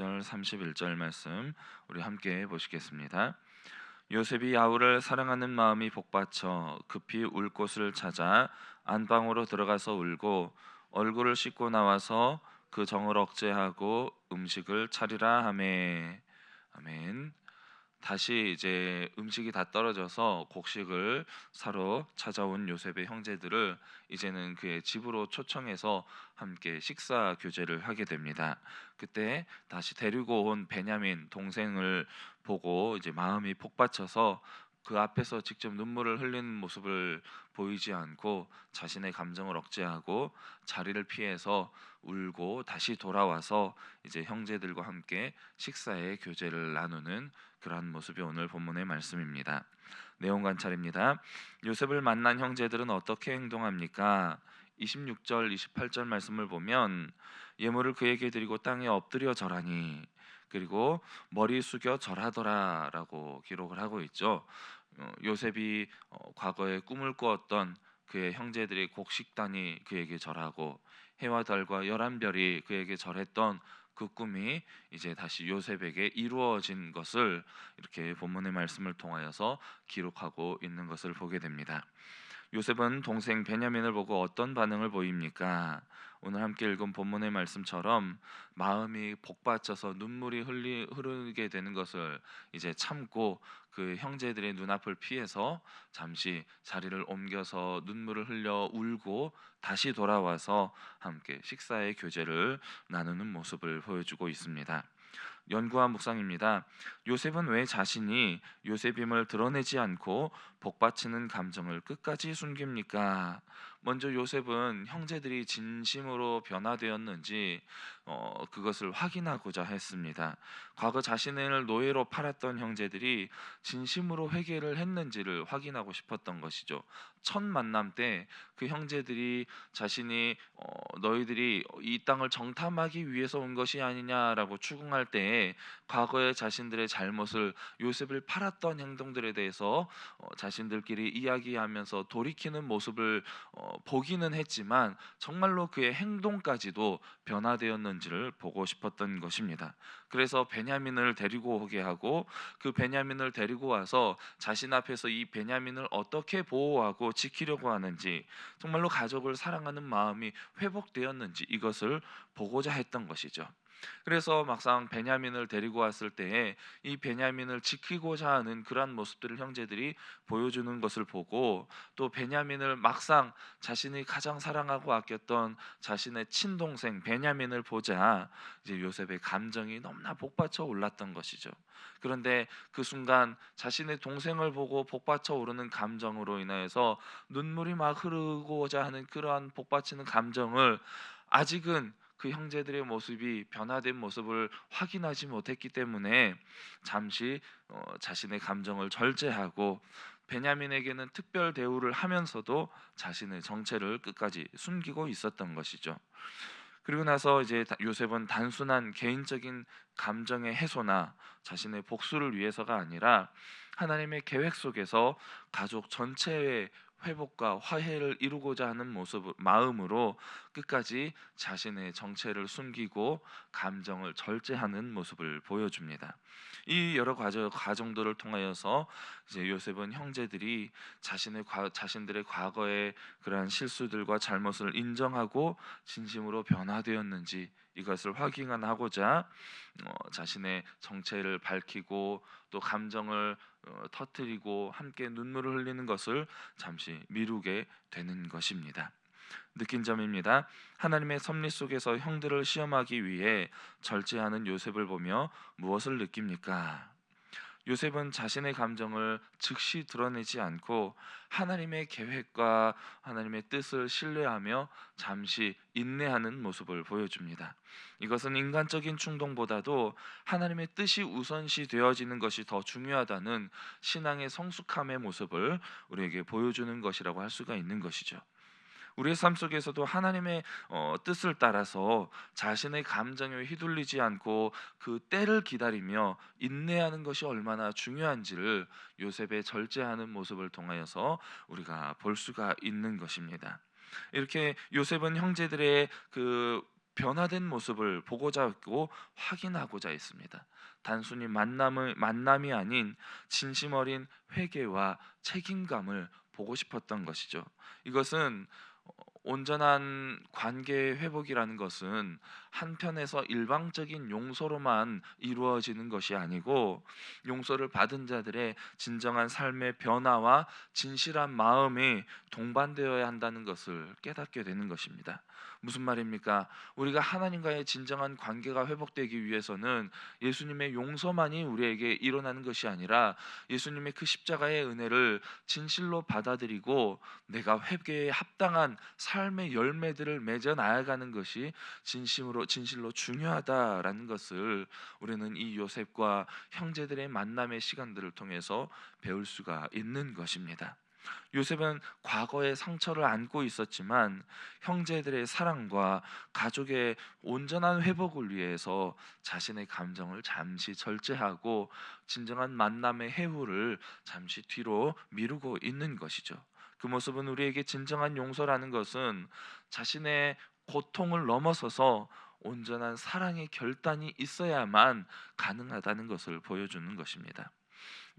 30절 31절 말씀 우리 함께 보시겠습니다. 요셉이 야후를 사랑하는 마음이 복받쳐 급히 울 곳을 찾아 안방으로 들어가서 울고 얼굴을 씻고 나와서 그 정을 억제하고 음식을 차리라 하매 아멘. 다시 이제 음식이 다 떨어져서 곡식을 사러 찾아온 요셉의 형제들을 이제는 그의 집으로 초청해서 함께 식사 교제를 하게 됩니다. 그때 다시 데리고 온 베냐민 동생을 보고 이제 마음이 복받쳐서 그 앞에서 직접 눈물을 흘리는 모습을 보이지 않고 자신의 감정을 억제하고 자리를 피해서 울고 다시 돌아와서 이제 형제들과 함께 식사의 교제를 나누는 그러한 모습이 오늘 본문의 말씀입니다. 내용 관찰입니다. 요셉을 만난 형제들은 어떻게 행동합니까? 26절, 28절 말씀을 보면 예물을 그에게 드리고 땅에 엎드려 절하니 그리고 머리 숙여 절하더라라고 기록을 하고 있죠. 어, 요셉이 어, 과거에 꿈을 꾸었던 그의 형제들이 곡식단이 그에게 절하고 해와 달과 열한 별이 그에게 절했던 그 꿈이 이제 다시 요셉에게 이루어진 것을 이렇게 본문의 말씀을 통하여서 기록하고 있는 것을 보게 됩니다. 요셉은 동생 베냐민을 보고 어떤 반응을 보입니까? 오늘 함께 읽은 본문의 말씀처럼 마음이 복받쳐서 눈물이 흘리, 흐르게 되는 것을 이제 참고 그 형제들의 눈앞을 피해서 잠시 자리를 옮겨서 눈물을 흘려 울고 다시 돌아와서 함께 식사의 교제를 나누는 모습을 보여주고 있습니다. 연구와 묵상입니다. 요셉은 왜 자신이 요셉임을 드러내지 않고 복받치는 감정을 끝까지 숨깁니까? 먼저 요셉은 형제들이 진심으로 변화되었는지 어, 그것을 확인하고자 했습니다. 과거 자신을 노예로 팔았던 형제들이 진심으로 회개를 했는지를 확인하고 싶었던 것이죠. 첫 만남 때 그 형제들이 자신이 어, 너희들이 이 땅을 정탐하기 위해서 온 것이 아니냐라고 추궁할 때 과거의 자신들의 잘못을 요셉을 팔았던 행동들에 대해서 어, 자신들끼리 이야기하면서 돌이키는 모습을 어, 보기는 했지만 정말로 그의 행동까지도 변화되었는지를 보고 싶었던 것입니다. 그래서 베냐민을 데리고 오게 하고 그 베냐민을 데리고 와서 자신 앞에서 이 베냐민을 어떻게 보호하고 지키려고 하는지 정말로 가족을 사랑하는 마음이 회복되었는지 이것을 보고자 했던 것이죠. 그래서 막상 베냐민을 데리고 왔을 때에 이 베냐민을 지키고자 하는 그러한 모습들을 형제들이 보여주는 것을 보고 또 베냐민을 막상 자신이 가장 사랑하고 아꼈던 자신의 친동생 베냐민을 보자 이제 요셉의 감정이 너무나 복받쳐 올랐던 것이죠. 그런데 그 순간 자신의 동생을 보고 복받쳐 오르는 감정으로 인하여서 눈물이 막 흐르고자 하는 그러한 복받치는 감정을 아직은 그 형제들의 모습이 변화된 모습을 확인하지 못했기 때문에 잠시 어, 자신의 감정을 절제하고 베냐민에게는 특별 대우를 하면서도 자신의 정체를 끝까지 숨기고 있었던 것이죠. 그리고 나서 이제 요셉은 단순한 개인적인 감정의 해소나 자신의 복수를 위해서가 아니라 하나님의 계획 속에서 가족 전체의 회복과 화해를 이루고자 하는 모습 마음으로 끝까지 자신의 정체를 숨기고 감정을 절제하는 모습을 보여줍니다. 이 여러 과정, 과정들을 통하여서 이제 요셉은 형제들이 자신의 과, 자신들의 과거의 그러한 실수들과 잘못을 인정하고 진심으로 변화되었는지 이것을 확인하고자 어, 자신의 정체를 밝히고 또 감정을 어, 터뜨리고 함께 눈물을 흘리는 것을 잠시 미루게 되는 것입니다. 느낀 점입니다. 하나님의 섭리 속에서 형들을 시험하기 위해 절제하는 요셉을 보며 무엇을 느낍니까? 요셉은 자신의 감정을 즉시 드러내지 않고 하나님의 계획과 하나님의 뜻을 신뢰하며 잠시 인내하는 모습을 보여줍니다. 이것은 인간적인 충동보다도 하나님의 뜻이 우선시 되어지는 것이 더 중요하다는 신앙의 성숙함의 모습을 우리에게 보여주는 것이라고 할 수가 있는 것이죠. 우리의 삶 속에서도 하나님의 어, 뜻을 따라서 자신의 감정에 휘둘리지 않고 그 때를 기다리며 인내하는 것이 얼마나 중요한지를 요셉의 절제하는 모습을 통하여서 우리가 볼 수가 있는 것입니다. 이렇게 요셉은 형제들의 그 변화된 모습을 보고자 했고 확인하고자 했습니다. 단순히 만남을 만남이 아닌 진심 어린 회개와 책임감을 보고 싶었던 것이죠. 이것은 온전한 관계 회복이라는 것은 한편에서 일방적인 용서로만 이루어지는 것이 아니고 용서를 받은 자들의 진정한 삶의 변화와 진실한 마음이 동반되어야 한다는 것을 깨닫게 되는 것입니다. 무슨 말입니까? 우리가 하나님과의 진정한 관계가 회복되기 위해서는 예수님의 용서만이 우리에게 일어나는 것이 아니라 예수님의 그 십자가의 은혜를 진실로 받아들이고 내가 회개에 합당한 삶의 열매들을 맺어 나아가는 것이 진심으 로 진실로 중요하다라는 것을 우리는 이 요셉과 형제들의 만남의 시간들을 통해서 배울 수가 있는 것입니다. 요셉은 과거의 상처를 안고 있었지만 형제들의 사랑과 가족의 온전한 회복을 위해서 자신의 감정을 잠시 절제하고 진정한 만남의 해후를 잠시 뒤로 미루고 있는 것이죠. 그 모습은 우리에게 진정한 용서라는 것은 자신의 고통을 넘어서서 온전한 사랑의 결단이 있어야만 가능하다는 것을 보여주는 것입니다.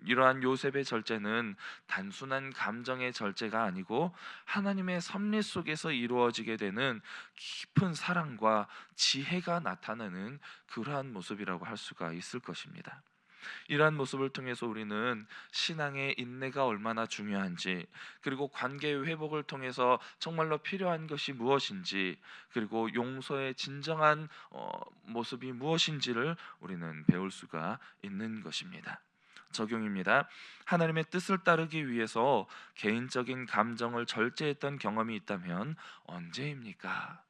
이러한 요셉의 절제는 단순한 감정의 절제가 아니고 하나님의 섭리 속에서 이루어지게 되는 깊은 사랑과 지혜가 나타나는 그러한 모습이라고 할 수가 있을 것입니다. 이러한 모습을 통해서 우리는 신앙의 인내가 얼마나 중요한지 그리고 관계의 회복을 통해서 정말로 필요한 것이 무엇인지 그리고 용서의 진정한 어, 모습이 무엇인지를 우리는 배울 수가 있는 것입니다. 적용입니다. 하나님의 뜻을 따르기 위해서 개인적인 감정을 절제했던 경험이 있다면 언제입니까?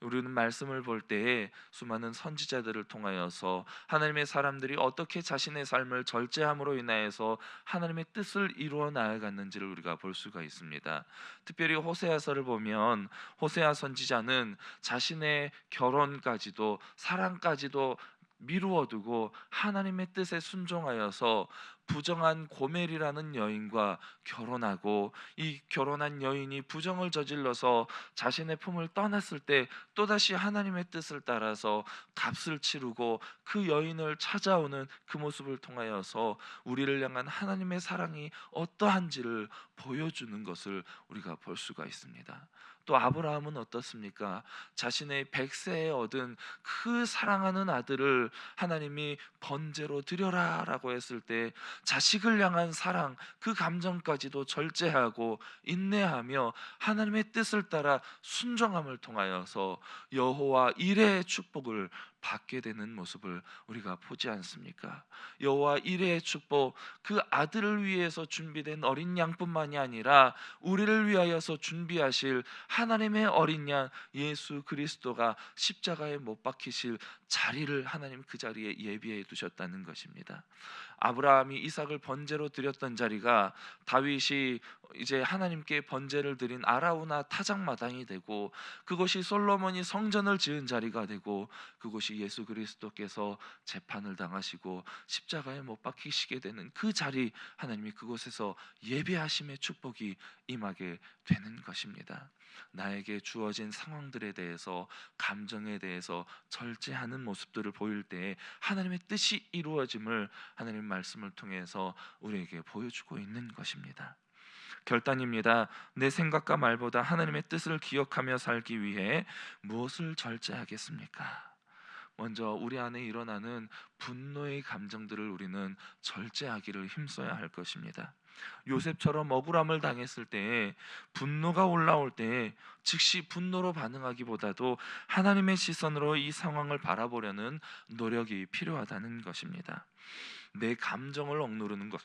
우리는 말씀을 볼 때에 수많은 선지자들을 통하여서 하나님의 사람들이 어떻게 자신의 삶을 절제함으로 인하여서 하나님의 뜻을 이루어 나아갔는지를 우리가 볼 수가 있습니다. 특별히 호세아서를 보면 호세아 선지자는 자신의 결혼까지도 사랑까지도 미루어 두고 하나님의 뜻에 순종하여서 부정한 고멜이라는 여인과 결혼하고 이 결혼한 여인이 부정을 저질러서 자신의 품을 떠났을 때 또다시 하나님의 뜻을 따라서 값을 치르고 그 여인을 찾아오는 그 모습을 통하여서 우리를 향한 하나님의 사랑이 어떠한지를 보여주는 것을 우리가 볼 수가 있습니다. 또 아브라함은 어떻습니까? 자신의 백세에 얻은 그 사랑하는 아들을 하나님이 번제로 드려라라고 했을 때 자식을 향한 사랑 그 감정까지도 절제하고 인내하며 하나님의 뜻을 따라 순종함을 통하여서 여호와 일의 축복을 받게 되는 모습을 우리가 보지 않습니까? 여호와 일의 축복 그 아들을 위해서 준비된 어린 양뿐만이 아니라 우리를 위하여서 준비하실 하나님의 어린 양 예수 그리스도가 십자가에 못 박히실 자리를 하나님 그 자리에 예비해 두셨다는 것입니다. 아브라함이 이삭을 번제로 드렸던 자리가 다윗이 이제 하나님께 번제를 드린 아라우나 타작 마당이 되고 그것이 솔로몬이 성전을 지은 자리가 되고 그곳이 예수 그리스도께서 재판을 당하시고 십자가에 못 박히시게 되는 그 자리 하나님이 그곳에서 예배하심의 축복이 임하게 되는 것입니다. 나에게 주어진 상황들에 대해서 감정에 대해서 절제하는 모습들을 보일 때 하나님의 뜻이 이루어짐을 하나님 말씀을 통해서 우리에게 보여주고 있는 것입니다. 결단입니다. 내 생각과 말보다 하나님의 뜻을 기억하며 살기 위해 무엇을 절제하겠습니까? 먼저 우리 안에 일어나는 분노의 감정들을 우리는 절제하기를 힘써야 할 것입니다. 요셉처럼 억울함을 당했을 때 분노가 올라올 때 즉시 분노로 반응하기보다도 하나님의 시선으로 이 상황을 바라보려는 노력이 필요하다는 것입니다. 내 감정을 억누르는 것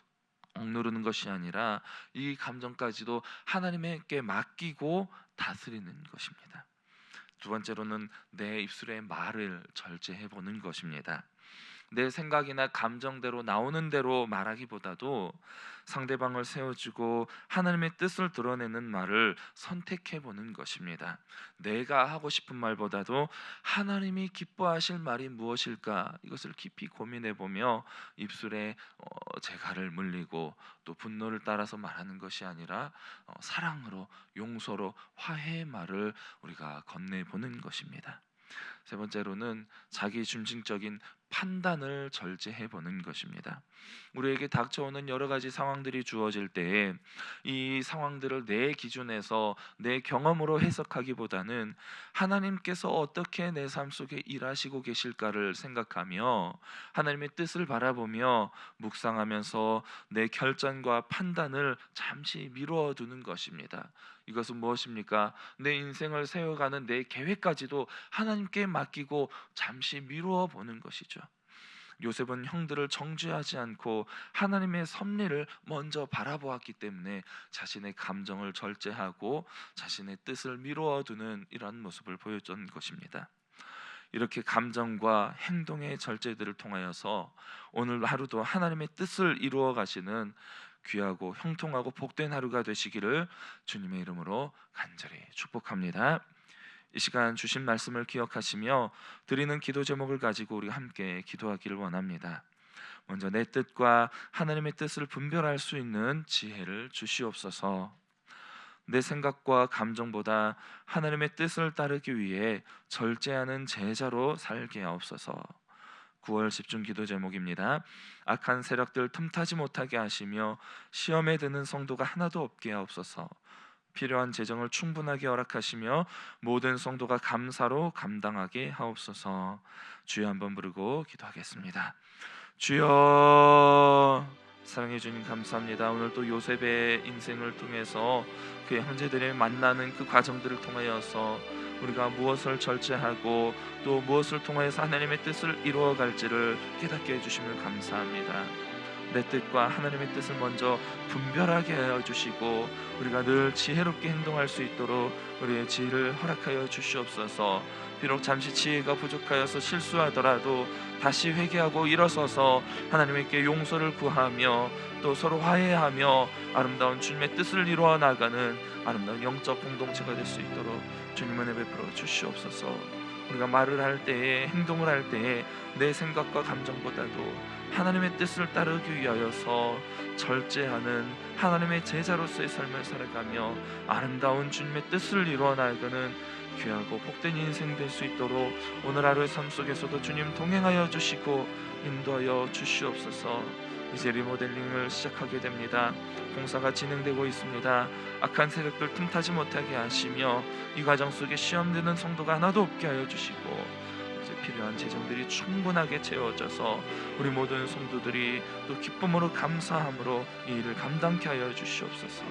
억누르는 것이 아니라 이 감정까지도 하나님께 맡기고 다스리는 것입니다. 두 번째로는 내 입술의 말을 절제해 보는 것입니다. 내 생각이나 감정대로 나오는 대로 말하기보다도 상대방을 세워주고 하나님의 뜻을 드러내는 말을 선택해 보는 것입니다. 내가 하고 싶은 말보다도 하나님이 기뻐하실 말이 무엇일까 이것을 깊이 고민해 보며 입술에 어, 재갈을 물리고 또 분노를 따라서 말하는 것이 아니라 어, 사랑으로 용서로 화해의 말을 우리가 건네 보는 것입니다. 세 번째로는 자기 중심적인 판단을 절제해 보는 것입니다. 우리에게 닥쳐오는 여러 가지 상황들이 주어질 때에 이 상황들을 내 기준에서 내 경험으로 해석하기보다는 하나님께서 어떻게 내 삶 속에 일하시고 계실까를 생각하며 하나님의 뜻을 바라보며 묵상하면서 내 결정과 판단을 잠시 미루어 두는 것입니다. 이것은 무엇입니까? 내 인생을 세워가는 내 계획까지도 하나님께 맡기고 잠시 미루어 보는 것이죠. 요셉은 형들을 정죄하지 않고 하나님의 섭리를 먼저 바라보았기 때문에 자신의 감정을 절제하고 자신의 뜻을 미루어 두는 이러한 모습을 보여준 것입니다. 이렇게 감정과 행동의 절제들을 통하여서 오늘 하루도 하나님의 뜻을 이루어 가시는 귀하고 형통하고 복된 하루가 되시기를 주님의 이름으로 간절히 축복합니다. 이 시간 주신 말씀을 기억하시며 드리는 기도 제목을 가지고 우리 함께 기도하기를 원합니다. 먼저 내 뜻과 하나님의 뜻을 분별할 수 있는 지혜를 주시옵소서. 내 생각과 감정보다 하나님의 뜻을 따르기 위해 절제하는 제자로 살게 하옵소서. 9월 집중 기도 제목입니다. 악한 세력들 틈타지 못하게 하시며 시험에 드는 성도가 하나도 없게 하옵소서. 필요한 재정을 충분하게 허락하시며 모든 성도가 감사로 감당하게 하옵소서. 주여 한번 부르고 기도하겠습니다. 주여 사랑해 주님 감사합니다. 오늘 또 요셉의 인생을 통해서 그의 형제들의 만나는 그 과정들을 통하여서 우리가 무엇을 절제하고 또 무엇을 통하여서 하나님의 뜻을 이루어 갈지를 깨닫게 해 주심을 감사합니다. 내 뜻과 하나님의 뜻을 먼저 분별하게 하여 주시고 우리가 늘 지혜롭게 행동할 수 있도록 우리의 지혜를 허락하여 주시옵소서. 비록 잠시 지혜가 부족하여서 실수하더라도 다시 회개하고 일어서서 하나님께 용서를 구하며 또 서로 화해하며 아름다운 주님의 뜻을 이루어 나가는 아름다운 영적 공동체가 될 수 있도록 주님 은혜 베풀어 주시옵소서. 우리가 말을 할 때에 행동을 할 때에 내 생각과 감정보다도 하나님의 뜻을 따르기 위하여서 절제하는 하나님의 제자로서의 삶을 살아가며 아름다운 주님의 뜻을 이루어 나가는 귀하고 복된 인생 될 수 있도록 오늘 하루의 삶 속에서도 주님 동행하여 주시고 인도하여 주시옵소서. 이제 리모델링을 시작하게 됩니다. 공사가 진행되고 있습니다. 악한 세력들 틈타지 못하게 하시며 이 과정 속에 시험 드는 성도가 하나도 없게 하여 주시고 필요한 재정들이 충분하게 채워져서 우리 모든 성도들이 또 기쁨으로 감사함으로 이 일을 감당케 하여 주시옵소서.